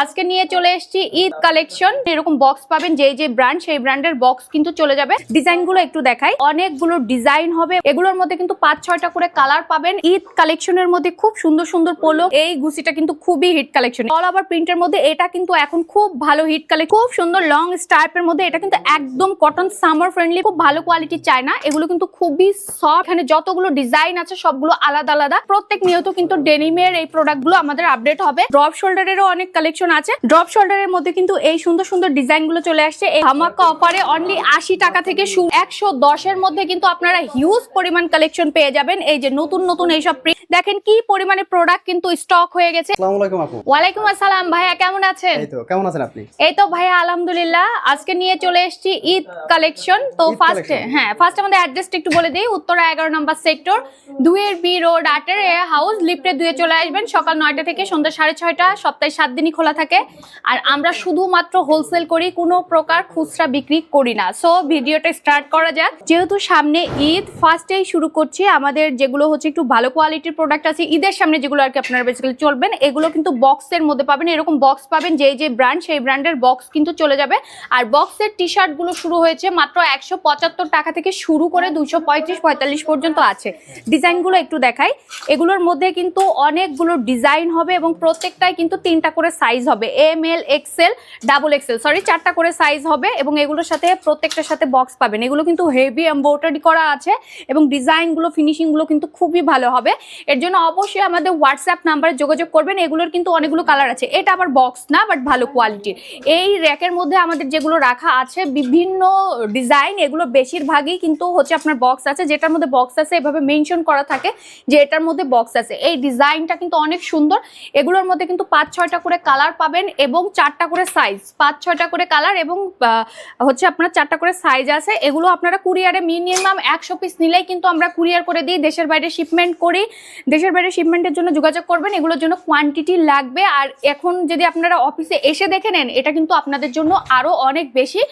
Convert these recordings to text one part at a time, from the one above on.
আজকে নিয়ে চলে এসেছি ঈদ কালেকশন এরকম বক্স পাবেন যে যে ব্র্যান্ড সেই ব্র্যান্ডের বক্স কিন্তু চলে যাবে। ডিজাইনগুলো একটু দেখাই। অনেকগুলো ডিজাইন হবে। এগুলোর মধ্যে কিন্তু পাঁচ, ছয়টা করে কালার পাবেন। ঈদ কালেকশনের মধ্যে খুব সুন্দর সুন্দর পোলো এই গুছিটা কিন্তু খুবই হিট কালেকশন অল ওভার প্রিন্টের মধ্যে এটা কিন্তু এখন খুব ভালো হিট কালেকশন খুব সুন্দর লং স্টার্পের মধ্যে এটা কিন্তু একদম কটন সামার ফ্রেন্ডলি খুব ভালো কোয়ালিটি চায় না। এগুলো কিন্তু খুবই সফট এখানে যতগুলো ডিজাইন আছে, সবগুলো আলাদা আলাদা। প্রত্যেক নিয়ত কিন্তু ডেনিমের এই প্রোডাক্টগুলো আমাদের আপডেট হবে। ড্রপ শোল্ডারেরও অনেক কালেকশন আছে। ড্রপ শোল্ডারের মধ্যে কিন্তু এই সুন্দর সুন্দর ডিজাইনগুলো চলে আসছে। এই ধামাকা অফারে অনলি আশি টাকা থেকে একশো দশের মধ্যে কিন্তু আপনারা হিউজ পরিমাণ কালেকশন পেয়ে যাবেন। এই যে নতুন নতুন এইসব দেখেন কি পরিমাণে প্রোডাক্ট কিন্তু স্টক হয়ে গেছে। ওয়ালাইকুম আসসালাম। ভাইয়া কেমন আছেন? কেমন আছেন আপনি? এই তো ভাইয়া আলহামদুলিল্লাহ। আজকে নিয়ে চলে এসেছি ঈদ কালেকশন তো ফার্স্ট হ্যাঁ ফার্স্ট আমাদের অ্যাড্রেসটা একটু বলে দিই। উত্তরা এগারো নম্বর সেক্টর দুয়ের বি রোড আটের হাউস লিফটে দুয়ে চলে আসবেন। সকাল নয়টা থেকে সন্ধ্যা সাড়ে ছয়টা সপ্তাহে সাত দিনই খোলা থাকে। আর আমরা শুধুমাত্র হোলসেল করি, কোনো প্রকার খুচরা বিক্রি করি না। সো ভিডিওটা স্টার্ট করা যাক। যেহেতু সামনে ঈদ ফার্স্টেই শুরু করছি। আমাদের যেগুলো হচ্ছে একটু ভালো কোয়ালিটির প্রোডাক্ট আছে, ঈদের সামনে যেগুলো আর কি আপনারা বেসিক্যালি চলবেন, এগুলো কিন্তু বক্সের মধ্যে পাবেন। এরকম বক্স পাবেন যে যে ব্র্যান্ড সেই ব্র্যান্ডের বক্স কিন্তু চলে যাবে। আর বক্সের টি শার্টগুলো শুরু হয়েছে মাত্র একশো পঁচাত্তর টাকা থেকে শুরু করে দুশো পঁয়ত্রিশ পঁয়তাল্লিশ পর্যন্ত আছে। ডিজাইনগুলো একটু দেখাই। এগুলোর মধ্যে কিন্তু অনেকগুলো ডিজাইন হবে এবং প্রত্যেকটাই কিন্তু তিনটা করে সাইজ হবে M L XL double XL sorry চারটা করে সাইজ হবে এবং এগুলোর সাথে প্রত্যেকটার সাথে বক্স পাবেন। এগুলো কিন্তু হেভি এম্ব্রয়ডারি করা আছে এবং ডিজাইনগুলো ফিনিশিংগুলো কিন্তু খুবই ভালো হবে। এর জন্য অবশ্যই আমাদের হোয়াটসঅ্যাপ নাম্বারে যোগাযোগ করবেন। এগুলোর কিন্তু অনেকগুলো কালার আছে। এটা আবার বক্স না বাট ভালো কোয়ালিটির এই র্যাকের মধ্যে আমাদের যেগুলো রাখা আছে, বিভিন্ন ডিজাইন এগুলো বেশিরভাগই কিন্তু হচ্ছে আপনার বক্স আছে। যেটার মধ্যে বক্স আছে, এভাবে মেনশন করা থাকে যে এটার মধ্যে বক্স আছে। এই ডিজাইনটা কিন্তু অনেক সুন্দর। এগুলোর মধ্যে কিন্তু পাঁচ ছয়টা করে কালার পাবেন এবং চারটা করে সাইজ পাঁচ, ছয়টা করে কালার এবং হচ্ছে আপনার চারটা করে সাইজ আছে। এগুলো আপনারা কুরিয়ারে মিনিমাম একশো পিস নিলেই কিন্তু আমরা কুরিয়ার করে দিই, দেশের বাইরে শিপমেন্ট করি। দেশের বাইরে শিপমেন্টের জন্য যোগাযোগ করবেন, এগুলোর জন্য কোয়ান্টিটি লাগবে। আর এখন যদি আপনারা অফিসে এসে দেখে নেন, এটা কিন্তু আপনাদের জন্য আরও অনেক বেশি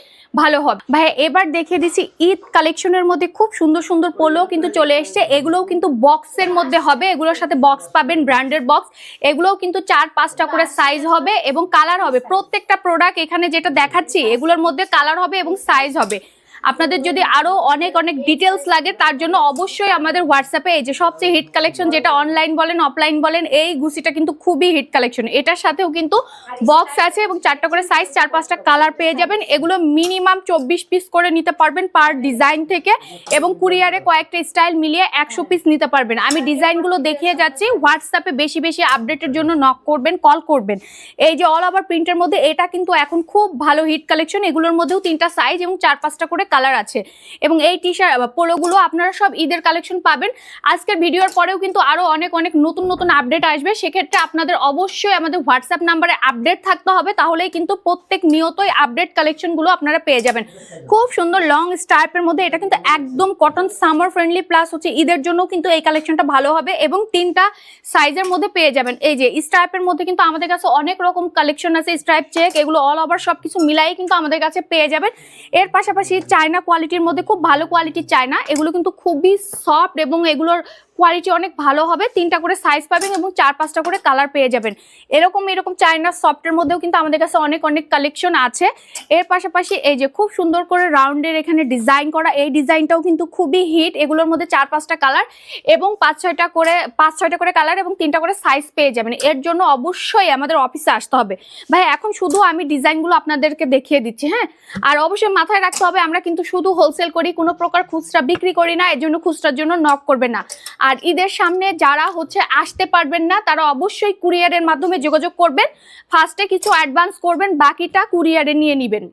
ভালো হবে। ভাই, এবার দেখিয়ে দিচ্ছি, ঈদ কালেকশনের মধ্যে খুব সুন্দর সুন্দর পোলো কিন্তু চলে এসছে। এগুলোও কিন্তু বক্সের মধ্যে হবে। এগুলোর সাথে বক্স পাবেন ব্র্যান্ডের বক্স এগুলোও কিন্তু চার, পাঁচটা করে সাইজ হবে। এবং কালার হবে। প্রত্যেকটা প্রোডাক্ট এখানে যেটা দেখাচ্ছি এগুলোর মধ্যে কালার হবে এবং সাইজ হবে। আপনাদের যদি আরও অনেক অনেক ডিটেলস লাগে, তার জন্য অবশ্যই আমাদের হোয়াটসঅ্যাপে এই যে সবচেয়ে হিট কালেকশন যেটা অনলাইন বলেন অফলাইন বলেন, এই গুছিটা কিন্তু খুবই হিট কালেকশন এটার সাথেও কিন্তু বক্স আছে এবং চারটা করে সাইজ চার পাঁচটা কালার পেয়ে যাবেন। এগুলো মিনিমাম চব্বিশ পিস করে নিতে পারবেন পার ডিজাইন থেকে এবং কুরিয়ারে কয়েকটা স্টাইল মিলিয়ে একশো পিস নিতে পারবেন। আমি ডিজাইনগুলো দেখিয়ে যাচ্ছি হোয়াটসঅ্যাপে বেশি বেশি আপডেটের জন্য নক করবেন কল করবেন। এই যে অল ওভার প্রিন্টের মধ্যে এটা কিন্তু এখন খুব ভালো হিট কালেকশন এগুলোর মধ্যেও তিনটা সাইজ এবং চার পাঁচটা করে কালার আছে। এবং এই টি শার্ট পোলোগুলো আপনারা সব ঈদের কালেকশন পাবেন। আজকের ভিডিওর পরেও কিন্তু আরও অনেক অনেক নতুন নতুন আপডেট আসবে। সেক্ষেত্রে আপনাদের অবশ্যই আমাদের হোয়াটসঅ্যাপ নাম্বারে আপডেট থাকতে হবে, তাহলেই কিন্তু প্রত্যেক নিয়তই আপডেট কালেকশনগুলো আপনারা পেয়ে যাবেন। খুব সুন্দর লং স্টার্পের মধ্যে এটা কিন্তু একদম কটন সামার ফ্রেন্ডলি প্লাস হচ্ছে ঈদের জন্য কিন্তু এই কালেকশনটা ভালো হবে এবং তিনটা সাইজের মধ্যে পেয়ে যাবেন। এই যে স্ট্রাইপের মধ্যে কিন্তু আমাদের কাছে অনেক রকম কালেকশন আছে স্ট্রাইপ চেক এগুলো অল ওভার সবকিছু মিলাই কিন্তু আমাদের কাছে পেয়ে যাবেন। এর পাশাপাশি চায়না কোয়ালিটির মধ্যে খুব ভালো কোয়ালিটির চায়না। এগুলো কিন্তু খুবই সফট এবং এগুলোর কোয়ালিটি অনেক ভালো হবে, তিনটা করে সাইজ পাবেন এবং চার পাঁচটা করে কালার পেয়ে যাবেন। এরকম এরকম চায়না সফটের মধ্যেও কিন্তু আমাদের কাছে অনেক অনেক কালেকশন আছে। এর পাশাপাশি এই যে খুব সুন্দর করে রাউন্ডের এখানে ডিজাইন করা, এই ডিজাইনটাও কিন্তু খুবই হিট এগুলোর মধ্যে চার পাঁচটা কালার এবং পাঁচ ছয়টা করে, পাঁচ ছয়টা করে কালার এবং তিনটা করে সাইজ পেয়ে যাবেন। এর জন্য অবশ্যই আমাদের অফিসে আসতে হবে। ভাই, এখন শুধু আমি ডিজাইনগুলো আপনাদেরকে দেখিয়ে দিচ্ছি হ্যাঁ? আর অবশ্যই মাথায় রাখতে হবে, আমরা কিন্তু শুধু হোলসেল করি, কোনো প্রকার খুচরা বিক্রি করি না, এর জন্য খুচরার জন্য নক করবে না। আর ঈদের সামনে যারা হচ্ছে আসতে পারবেন না, তারা অবশ্যই কুরিয়ারের মাধ্যমে যোগাযোগ করবেন। ফার্স্টে কিছু অ্যাডভান্স করবেন, বাকিটা কুরিয়ারে নিয়ে নেবেন।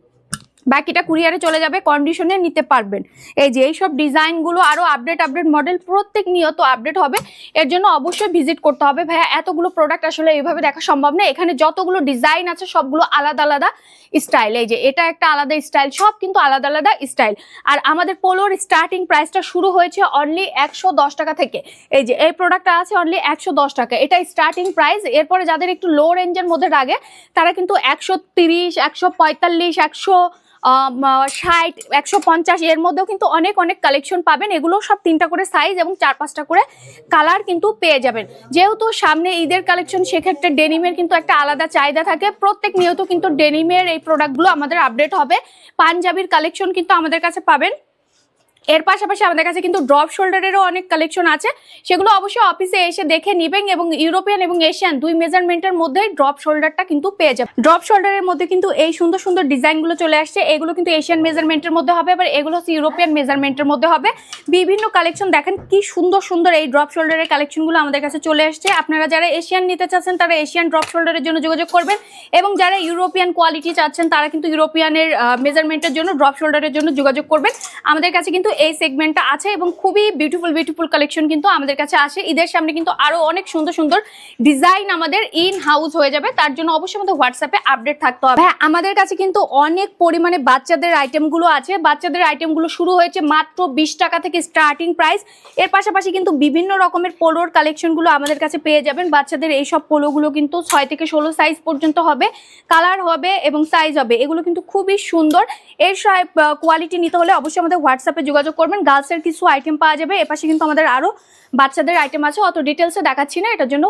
বাকিটা কুরিয়ারে চলে যাবে কন্ডিশনে নিতে পারবেন। এই যে এইসব ডিজাইনগুলো আরও আপডেট আপডেট মডেল প্রত্যেক নিয়ত আপডেট হবে। এর জন্য অবশ্যই ভিজিট করতে হবে। ভাইয়া, এতগুলো প্রোডাক্ট আসলে এইভাবে দেখা সম্ভব না। এখানে যতগুলো ডিজাইন আছে, সবগুলো আলাদা আলাদা স্টাইল এই যে এটা একটা আলাদা স্টাইল সব কিন্তু আলাদা আলাদা স্টাইল আর আমাদের পোলোর স্টার্টিং প্রাইসটা শুরু হয়েছে অনলি একশো দশ টাকা থেকে। এই যে এই প্রোডাক্টটা আছে অনলি একশো দশ টাকা। এটা স্টার্টিং প্রাইস এরপরে যাদের একটু লো রেঞ্জের মধ্যে লাগে তারা কিন্তু একশো তিরিশ, একশো পঁয়তাল্লিশ, একশো ষাট, একশো পঞ্চাশ এর মধ্যেও কিন্তু অনেক অনেক কালেকশন পাবেন। এগুলো সব তিনটা করে সাইজ এবং চার পাঁচটা করে কালার কিন্তু পেয়ে যাবেন। যেহেতু সামনে ঈদের কালেকশন সেক্ষেত্রে ডেনিমের কিন্তু একটা আলাদা চাহিদা থাকে। প্রত্যেক নিয়ত কিন্তু ডেনিমের এই প্রোডাক্টগুলো আমাদের আপডেট হবে। পাঞ্জাবির কালেকশন কিন্তু আমাদের কাছে পাবেন। এর পাশাপাশি আমাদের কাছে কিন্তু ড্রপ শোল্ডারেরও অনেক কালেকশন আছে। সেগুলো অবশ্যই অফিসে এসে দেখে নেবেন এবং ইউরোপিয়ান এবং এশিয়ান দুই মেজারমেন্টের মধ্যে ড্রপ শোল্ডারটা কিন্তু পেয়ে যাবে ড্রপ শোল্ডারের মধ্যে কিন্তু এই সুন্দর সুন্দর ডিজাইনগুলো চলে আসছে। এগুলো কিন্তু এশিয়ান মেজারমেন্টের মধ্যে হবে, আবার এগুলো হচ্ছে ইউরোপিয়ান মেজারমেন্টের মধ্যে হবে। বিভিন্ন কালেকশন দেখেন কি সুন্দর সুন্দর এই ড্রপ শোল্ডারের কালেকশনগুলো আমাদের কাছে চলে আসছে। আপনারা যারা এশিয়ান নিতে চাচ্ছেন, তারা এশিয়ান ড্রপ শোল্ডারের জন্য যোগাযোগ করবেন এবং যারা ইউরোপিয়ান কোয়ালিটি চাচ্ছেন, তারা কিন্তু ইউরোপিয়ানের মেজারমেন্টের জন্য ড্রপ শোল্ডারের জন্য যোগাযোগ করবেন। আমাদের কাছে কিন্তু এই সেগমেন্টটা আছে এবং খুবই বিউটিফুল বিউটিফুল কালেকশন কিন্তু আমাদের কাছে আসে ঈদের সামনে কিন্তু আরও অনেক সুন্দর সুন্দর ডিজাইন আমাদের ইন হাউস হয়ে যাবে। তার জন্য অবশ্যই আমাদের হোয়াটসঅ্যাপে আপডেট থাকতে হবে। হ্যাঁ আমাদের কাছে কিন্তু অনেক পরিমাণে বাচ্চাদের আইটেমগুলো আছে। বাচ্চাদের আইটেমগুলো শুরু হয়েছে মাত্র বিশ টাকা থেকে স্টার্টিং প্রাইস এর পাশাপাশি কিন্তু বিভিন্ন রকমের পোলোর কালেকশনগুলো আমাদের কাছে পেয়ে যাবেন। বাচ্চাদের এইসব পোলোগুলো কিন্তু ছয় থেকে ষোলো সাইজ পর্যন্ত হবে। কালার হবে এবং সাইজ হবে। এগুলো কিন্তু খুবই সুন্দর। এর কোয়ালিটি নিতে হলে অবশ্যই আমাদের হোয়াটসঅ্যাপে যোগাযোগ করবেন। গার্লসের কিছু আইটেম পাওয়া যাবে। এপাশে কিন্তু আমাদের আরও বাচ্চাদের আইটেম আছে। অত ডিটেলসে দেখাচ্ছি না। এটার জন্য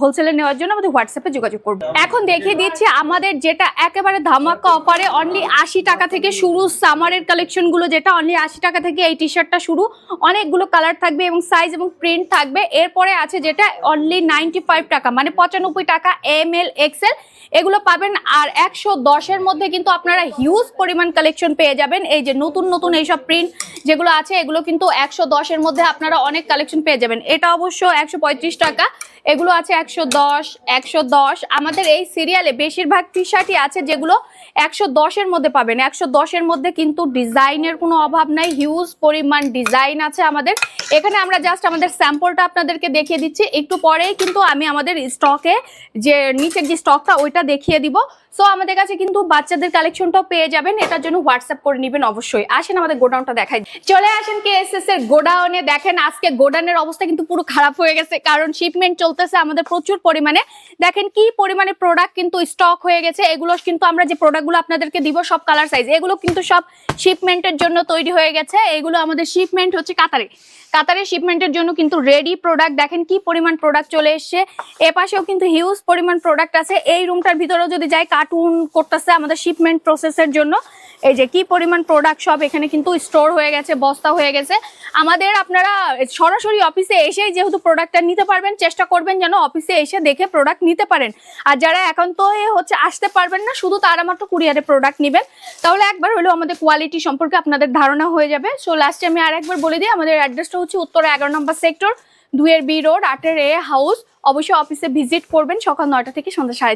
হোলসেলে নেওয়ার জন্য আমাদের হোয়াটসঅ্যাপে যোগাযোগ করব। এখন দেখিয়ে দিচ্ছি আমাদের যেটা একেবারে ধামাকা অফারে অনলি আশি টাকা থেকে শুরু। সামারের কালেকশনগুলো যেটা অনলি আশি টাকা থেকে এই টি শার্টটা শুরু। অনেকগুলো কালার থাকবে এবং সাইজ এবং প্রিন্ট থাকবে। এরপরে আছে যেটা অনলি নাইনটি টাকা। মানে পঁচানব্বই টাকা এম এল এক্সেল এগুলো পাবেন আর একশো দশের মধ্যে কিন্তু আপনারা হিউজ পরিমাণ কালেকশন পেয়ে যাবেন। এই যে নতুন নতুন এইসব প্রিন্ট যেগুলো আছে, এগুলো কিন্তু একশো দশের মধ্যে আপনারা অনেক কালেকশন পেয়ে যাবেন। এটা অবশ্য একশো পঁয়ত্রিশ টাকা। এগুলো আছে একশো দশ একশো দশ। আমাদের এই সিরিয়ালে বেশিরভাগ টি শার্টই আছে যেগুলো একশো দশের মধ্যে পাবেন। একশো দশের মধ্যে কিন্তু ডিজাইনের কোনো অভাব নাই। হিউজ পরিমাণ ডিজাইন আছে আমাদের। এখানে আমরা জাস্ট আমাদের স্যাম্পলটা আপনাদেরকে দেখিয়ে দিচ্ছি। একটু পরেই কিন্তু আমি আমাদের স্টকে যে নিচের যে স্টকটা ওইটা দেখিয়ে দিব। সো আমাদের কাছে কিন্তু বাচ্চাদের কালেকশনটাও পেয়ে যাবেন। এটার জন্য হোয়াটসঅ্যাপ করে নেবেন অবশ্যই। আসেন আমাদের গোডাউনটা দেখাই। চলে আসেন কে এস এস এর গোডাউনে। দেখেন আজকে গোডাউনের অবস্থা কিন্তু পুরো খারাপ হয়ে গেছে, কারণ শিপমেন্ট চলতেছে আমাদের প্রচুর পরিমাণে। দেখেন কি পরিমাণে প্রোডাক্ট কিন্তু স্টক হয়ে গেছে, এগুলো কিন্তু আমরা যে প্রোডাক্টগুলো আপনাদেরকে দিব সব কালার সাইজ এগুলো কিন্তু সব শিপমেন্টের জন্য তৈরি হয়ে গেছে। এগুলো আমাদের শিপমেন্ট হচ্ছে কাতারে। কাতারের শিপমেন্টের জন্য কিন্তু রেডি প্রোডাক্ট দেখেন কি পরিমাণ প্রোডাক্ট চলে এসছে। এ পাশেও কিন্তু হিউজ পরিমাণ প্রোডাক্ট আছে। এই রুমটার ভিতরেও যদি যাই কার্টুন করতেছে আমাদের শিপমেন্ট প্রসেসের জন্য। এই যে কি পরিমাণ প্রোডাক্ট সব এখানে কিন্তু স্টোর হয়ে গেছে, বস্তা হয়ে গেছে। আমাদের আপনারা সরাসরি অফিসে এসেই যেহেতু প্রোডাক্টটা নিতে পারবেন, চেষ্টা করবেন যেন অফিসে এসে দেখে প্রোডাক্ট নিতে পারেন। আর যারা একান্ত হয়ে হচ্ছে আসতে পারবেন না, শুধু তারা মাত্র কুরিয়ারে প্রোডাক্ট নেবেন। তাহলে একবার হলেও আমাদের কোয়ালিটি সম্পর্কে আপনাদের ধারণা হয়ে যাবে। সো লাস্টে আমি আর একবার বলে দিই, আমাদের অ্যাড্রেসটা হচ্ছে উত্তরা এগারো নম্বর সেক্টর দুয়ের বি রোড আটের এ হাউস অবশ্যই অফিসে ভিজিট করবেন সকাল নয়টা থেকে সন্ধ্যা সাড়ে